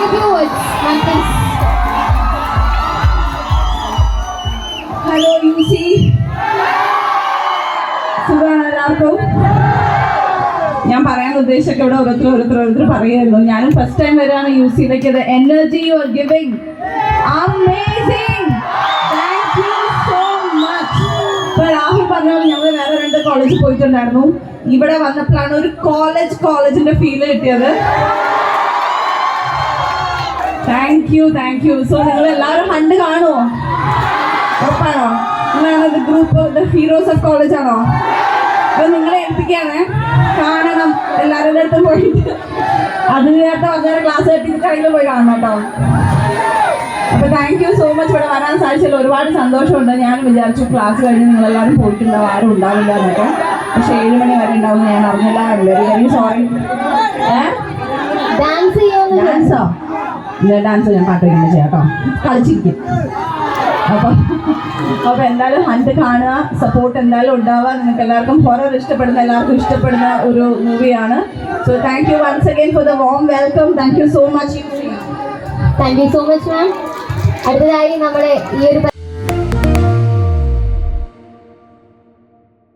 round of applause, like this. Hello, UC. സുഖമാണ് ഞാൻ പറയാൻ ഉദ്ദേശിച്ചൊക്കെ ഇവിടെ ഓരോരുത്തർ ഓരോരുത്തർ ഓരോരുത്തർ പറയായിരുന്നു ഞാനും ഫസ്റ്റ് ടൈം വരാണ് use ചെയ്തേക്കത് energy you are giving Rahul പറഞ്ഞാൽ ഞങ്ങൾ വേറെ രണ്ട് കോളേജിൽ പോയിട്ടുണ്ടായിരുന്നു. ഇവിടെ വന്നപ്പോഴാണ് ഒരു കോളേജ് കോളേജിന്റെ ഫീൽ കിട്ടിയത്. Thank you thank you so നിങ്ങൾ എല്ലാവരും കണ്ട് കാണുമോ ഉറപ്പാണോ? നിങ്ങളാണ് group the heroes of college ആണോ? അപ്പൊ നിങ്ങളെ ഏൽപ്പിക്കാണ് കാണണം. എല്ലാവരുടെ അടുത്ത് പോയിട്ട്. അതിന് നേരത്തെ വന്നേരം ക്ലാസ് കെട്ടി കയ്യിൽ പോയി കാണണം കേട്ടോ. അപ്പൊ താങ്ക് യു സോ മച്ച് ഇവിടെ വരാൻ സാധിച്ചല്ലോ ഒരുപാട് സന്തോഷമുണ്ട്. ഞാൻ വിചാരിച്ചു ക്ലാസ് കഴിഞ്ഞ് നിങ്ങളെല്ലാവരും പോയിട്ടുണ്ടാവും ആരും ഉണ്ടാവില്ല എന്നൊക്കെ. പക്ഷെ ഏഴ് മണി വരെ ഉണ്ടാവും ഞാൻ അറിഞ്ഞില്ല. വെരി വെരി സോറി ഡാൻസ് ചെയ്യാൻ ഡാൻസോ ഇല്ല ഡാൻസ് ഞാൻ പാട്ട് വയ്ക്കാൻ ചെയ്യാം കേട്ടോ. കളിച്ചിരിക്കും. അപ്പൊ അപ്പോൾ എന്തായാലും ഹണ്ട് കാണുക സപ്പോർട്ട് എന്തായാലും ഉണ്ടാവുക. നിങ്ങൾക്ക് എല്ലാവർക്കും ഹൊറർ ഇഷ്ടപ്പെടുന്ന എല്ലാവർക്കും ഇഷ്ടപ്പെടുന്ന ഒരു മൂവിയാണ് so thank you once again for the warm welcome thank you so much thank you so much ma'am അടുത്തതായി നമ്മുടെ ഈ ഒരു